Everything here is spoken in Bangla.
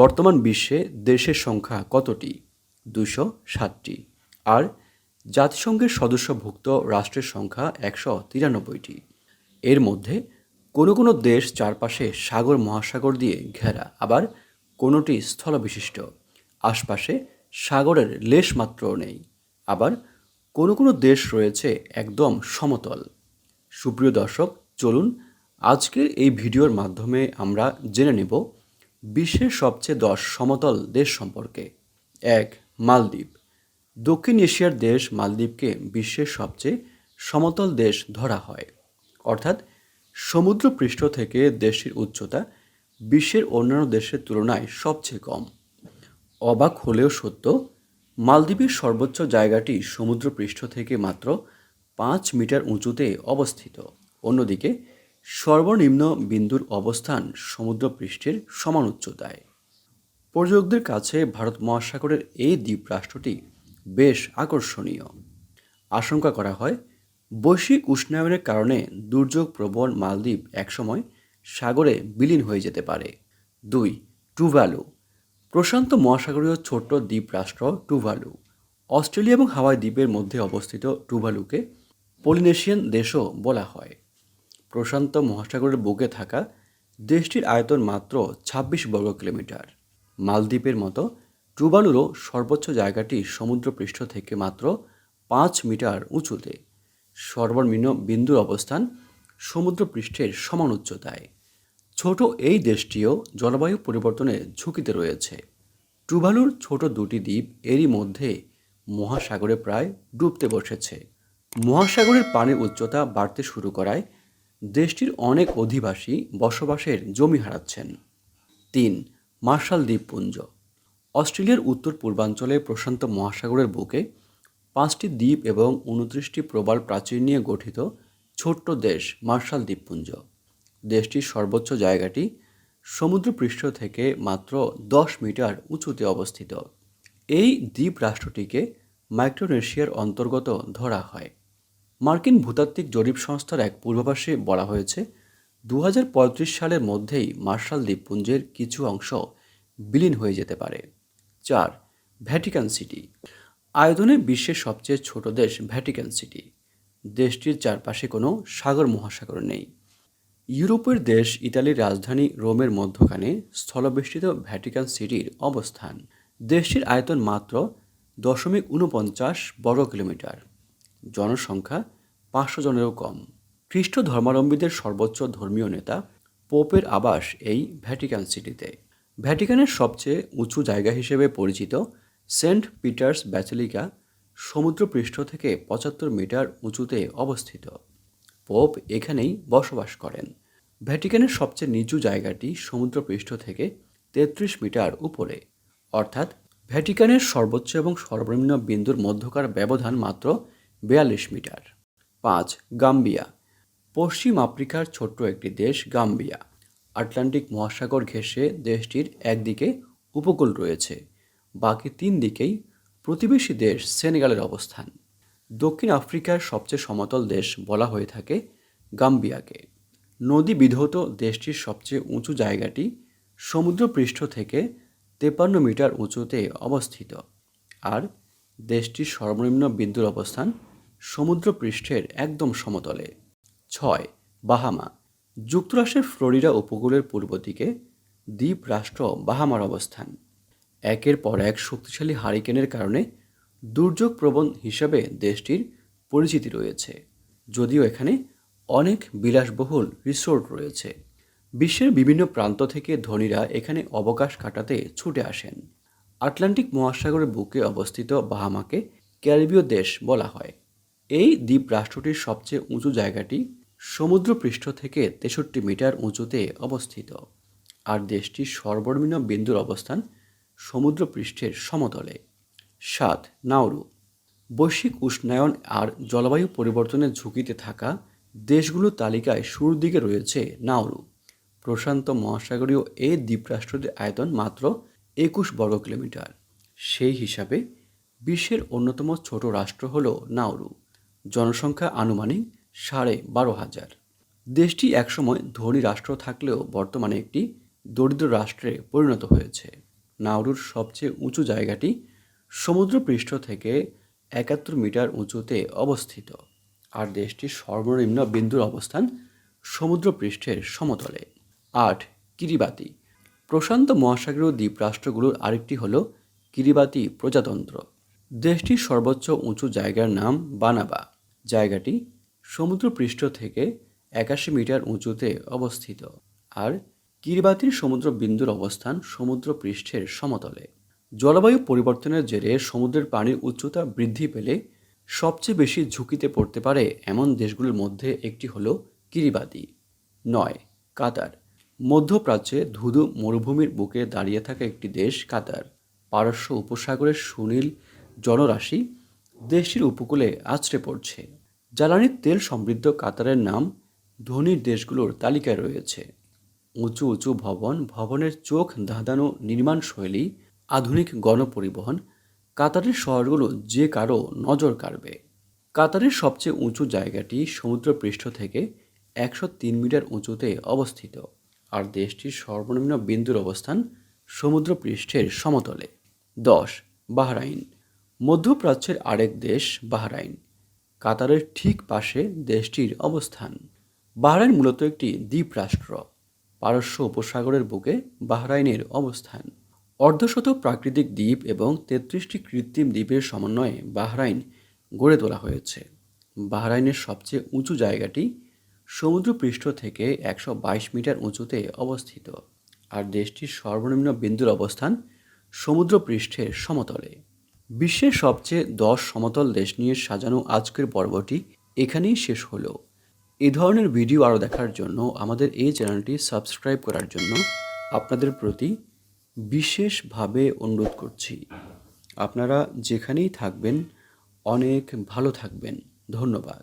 বর্তমান বিশ্বে দেশের সংখ্যা কতটি? দুশো সাতটি। আর জাতিসংঘের সদস্যভুক্ত রাষ্ট্রের সংখ্যা একশো তিরানব্বইটি। এর মধ্যে কোনো কোনো দেশ চারপাশে সাগর মহাসাগর দিয়ে ঘেরা, আবার কোনোটি স্থলবিশিষ্ট? আশপাশে সাগরের লেশমাত্রও নেই, আবার কোনো কোনো দেশ রয়েছে একদম সমতল। সুপ্রিয় দর্শক, চলুন আজকের এই ভিডিওর মাধ্যমে আমরা জেনে নেব বিশ্বের সবচেয়ে দশ সমতল দেশ সম্পর্কে। এক, মালদ্বীপ। দক্ষিণ এশিয়ার দেশ মালদ্বীপকে বিশ্বের সবচেয়ে সমতল দেশ ধরা হয়। অর্থাৎ সমুদ্রপৃষ্ঠ থেকে দেশটির উচ্চতা বিশ্বের অন্যান্য দেশের তুলনায় সবচেয়ে কম। অবাক হলেও সত্য, মালদ্বীপের সর্বোচ্চ জায়গাটি সমুদ্রপৃষ্ঠ থেকে মাত্র পাঁচ মিটার উঁচুতে অবস্থিত। অন্যদিকে সর্বনিম্ন বিন্দুর অবস্থান সমুদ্রপৃষ্ঠের সমান উচ্চতায়। পর্যটকদের কাছে ভারত মহাসাগরের এই দ্বীপ রাষ্ট্রটি বেশ আকর্ষণীয়। আশঙ্কা করা হয়, বৈশ্বিক উষ্ণায়নের কারণে দুর্যোগ প্রবণ মালদ্বীপ একসময় সাগরে বিলীন হয়ে যেতে পারে। দুই টুভ্যালু প্রশান্ত মহাসাগরীয় ছোট্ট দ্বীপ রাষ্ট্র টুভালু। অস্ট্রেলিয়া এবং হাওয়াই দ্বীপের মধ্যে অবস্থিত টুভালুকে পলিনেশিয়ান দেশও বলা হয়। প্রশান্ত মহাসাগরের বুকে থাকা দেশটির আয়তন মাত্র ছাব্বিশ বর্গ কিলোমিটার। মালদ্বীপের মতো টুভালুরও সর্বোচ্চ জায়গাটি সমুদ্রপৃষ্ঠ থেকে মাত্র পাঁচ মিটার উঁচুতে। সর্বনিম্ন বিন্দুর অবস্থান সমুদ্রপৃষ্ঠের সমান উচ্চতায়। ছোট এই দেশটিও জলবায়ু পরিবর্তনের ঝুঁকিতে রয়েছে। টুভালুর ছোট দুটি দ্বীপ এরই মধ্যে মহাসাগরে প্রায় ডুবতে বসেছে। মহাসাগরের পানির উচ্চতা বাড়তে শুরু করায় দেশটির অনেক অধিবাসী বসবাসের জমি হারাচ্ছেন। তিন, মার্শাল দ্বীপপুঞ্জ। অস্ট্রেলিয়ার উত্তর পূর্বাঞ্চলে প্রশান্ত মহাসাগরের বুকে পাঁচটি দ্বীপ এবং উনত্রিশটি প্রবাল প্রাচীর নিয়ে গঠিত ছোট্ট দেশ মার্শাল দ্বীপপুঞ্জ। দেশটির সর্বোচ্চ জায়গাটি সমুদ্রপৃষ্ঠ থেকে মাত্র দশ মিটার উঁচুতে অবস্থিত। এই দ্বীপ রাষ্ট্রটিকে মাইক্রোনেশিয়ার অন্তর্গত ধরা হয়। মার্কিন ভূতাত্ত্বিক জরিপ সংস্থার এক পূর্বাভাসে বলা হয়েছে দু হাজার পঁয়ত্রিশ সালের মধ্যেই মার্শাল দ্বীপপুঞ্জের কিছু অংশ বিলীন হয়ে যেতে পারে। চার, ভ্যাটিকান সিটি। আয়তনে বিশ্বের সবচেয়ে ছোট দেশ ভ্যাটিকান সিটি। দেশটির চারপাশে কোনো সাগর মহাসাগর নেই। ইউরোপের দেশ ইতালির রাজধানী রোমের মধ্যখানে স্থলবেষ্টিত ভ্যাটিকান সিটির অবস্থান। দেশটির আয়তন মাত্র দশমিক উনপঞ্চাশ বর্গ কিলোমিটার জনসংখ্যা পাঁচশো জনেরও কম। খ্রিস্ট ধর্মাবলম্বীদের সর্বোচ্চ ধর্মীয় নেতা পোপের আবাস এই ভ্যাটিকান সিটিতে। ভ্যাটিকানের সবচেয়ে উঁচু জায়গা হিসেবে পরিচিত সেন্ট পিটার্স ব্যাচেলিকা সমুদ্রপৃষ্ঠ থেকে পঁচাত্তর মিটার উঁচুতে অবস্থিত। পোপ এখানেই বসবাস করেন। ভ্যাটিকানের সবচেয়ে নিচু জায়গাটি সমুদ্রপৃষ্ঠ থেকে তেত্রিশ মিটার উপরে। অর্থাৎ ভ্যাটিকানের সর্বোচ্চ এবং সর্বনিম্ন বিন্দুর মধ্যকার ব্যবধান মাত্র বেয়াল্লিশ মিটার। পাঁচ, গাম্বিয়া। পশ্চিম আফ্রিকার ছোট্ট একটি দেশ গাম্বিয়া। আটলান্টিক মহাসাগর ঘেঁষে দেশটির একদিকে উপকূল রয়েছে। বাকি তিন দিকেই প্রতিবেশী দেশ সেনেগালের অবস্থান। দক্ষিণ আফ্রিকার সবচেয়ে সমতল দেশ বলা হয়ে থাকে গাম্বিয়াকে। নদী বিধৌত দেশটির সবচেয়ে উঁচু জায়গাটি সমুদ্রপৃষ্ঠ থেকে তেপান্ন মিটার উঁচুতে অবস্থিত। আর দেশটির সর্বনিম্ন বিন্দুর অবস্থান সমুদ্রপৃষ্ঠের একদম সমতলে। ছয়, বাহামা। যুক্তরাষ্ট্রের ফ্লোরিডা উপকূলের পূর্ব দিকে দ্বীপ রাষ্ট্র বাহামার অবস্থান। একের পর এক শক্তিশালী হারিকেনের কারণে দুর্যোগ প্রবণ হিসাবে দেশটির পরিচিতি রয়েছে। যদিও এখানে অনেক বিলাসবহুল রিসোর্ট রয়েছে। বিশ্বের বিভিন্ন প্রান্ত থেকে ধনীরা এখানে অবকাশ কাটাতে ছুটে আসেন। আটলান্টিক মহাসাগরের বুকে অবস্থিত বাহামাকে ক্যারিবীয় দেশ বলা হয়। এই দ্বীপ রাষ্ট্রটির সবচেয়ে উঁচু জায়গাটি সমুদ্রপৃষ্ঠ থেকে তেষট্টি মিটার উঁচুতে অবস্থিত। আর দেশটির সর্বনিম্ন বিন্দুর অবস্থান সমুদ্রপৃষ্ঠের সমতলে। সাত নাউরু বৈশ্বিক উষ্ণায়ন আর জলবায়ু পরিবর্তনের ঝুঁকিতে থাকা দেশগুলোর তালিকায় শুরুর দিকে রয়েছে নাউরু প্রশান্ত মহাসাগরীয় এই দ্বীপরাষ্ট্রটির আয়তন মাত্র একুশ বর্গ কিলোমিটার। সেই হিসাবে বিশ্বের অন্যতম ছোট রাষ্ট্র হল নাউরু জনসংখ্যা আনুমানিক সাড়ে বারো হাজার। দেশটি একসময় ধনী রাষ্ট্র থাকলেও বর্তমানে একটি দরিদ্র রাষ্ট্রে পরিণত হয়েছে। নাউরুর সবচেয়ে উঁচু জায়গাটি সমুদ্রপৃষ্ঠ থেকে একাত্তর মিটার উঁচুতে অবস্থিত। আর দেশটির সর্বনিম্ন বিন্দুর অবস্থান সমুদ্রপৃষ্ঠের সমতলে। আট, কিরিবাতি। প্রশান্ত মহাসাগরীয় দ্বীপরাষ্ট্রগুলোর আরেকটি হল কিরিবাতি প্রজাতন্ত্র। দেশটির সর্বোচ্চ উঁচু জায়গার নাম বানাবা। জায়গাটি সমুদ্রপৃষ্ঠ থেকে একাশি মিটার উঁচুতে অবস্থিত আর কিরিবাতির সমুদ্র বিন্দুর অবস্থান সমুদ্রপৃষ্ঠের সমতলে। জলবায়ু পরিবর্তনের জেরে সমুদ্রের পানির উচ্চতা বৃদ্ধি পেলে সবচেয়ে বেশি ঝুঁকিতে পড়তে পারে এমন দেশগুলোর মধ্যে একটি হল কিরিবাতি নয়, কাতার। মধ্যপ্রাচ্যে ধুধু মরুভূমির বুকে দাঁড়িয়ে থাকা একটি দেশ কাতার। পারস্য উপসাগরের সুনীল জনরাশি দেশটির উপকূলে আছড়ে পড়ছে। জ্বালানির তেল সমৃদ্ধ কাতারের নাম ধনীর দেশগুলোর তালিকায় রয়েছে। উঁচু উঁচু ভবন, ভবনের চোখ, ধাঁধানো নির্মাণ শৈলী, আধুনিক গণপরিবহন, কাতারের শহরগুলো যে কারও নজর কাড়বে। কাতারের সবচেয়ে উঁচু জায়গাটি সমুদ্রপৃষ্ঠ থেকে একশো তিন মিটার উঁচুতে অবস্থিত। আর দেশটির সর্বনিম্ন বিন্দুর অবস্থান সমুদ্রপৃষ্ঠের সমতলে। দশ, বাহরাইন। মধ্যপ্রাচ্যের আরেক দেশ, বাহরাইন। কাতারের ঠিক পাশে দেশটির অবস্থান। বাহরাইন মূলত একটি দ্বীপরাষ্ট্র। পারস্য উপসাগরের বুকে বাহরাইনের অবস্থান। অর্ধশত প্রাকৃতিক দ্বীপ এবং তেত্রিশটি কৃত্রিম দ্বীপের সমন্বয়ে বাহরাইন গড়ে তোলা হয়েছে। বাহরাইনের সবচেয়ে উঁচু জায়গাটি সমুদ্রপৃষ্ঠ থেকে একশো বাইশ মিটার উঁচুতে অবস্থিত। আর দেশটির সর্বনিম্ন বিন্দুর অবস্থান সমুদ্রপৃষ্ঠের সমতলে। বিশ্বের সবচেয়ে দশ সমতল দেশ নিয়ে সাজানো আজকের পর্বটি এখানেই শেষ হলো। এ ধরনের ভিডিও আরও দেখার জন্য আমাদের এই চ্যানেলটি সাবস্ক্রাইব করার জন্য আপনাদের প্রতি বিশেষভাবে অনুরোধ করছি। আপনারা যেখানেই থাকবেন, অনেক ভালো থাকবেন। ধন্যবাদ।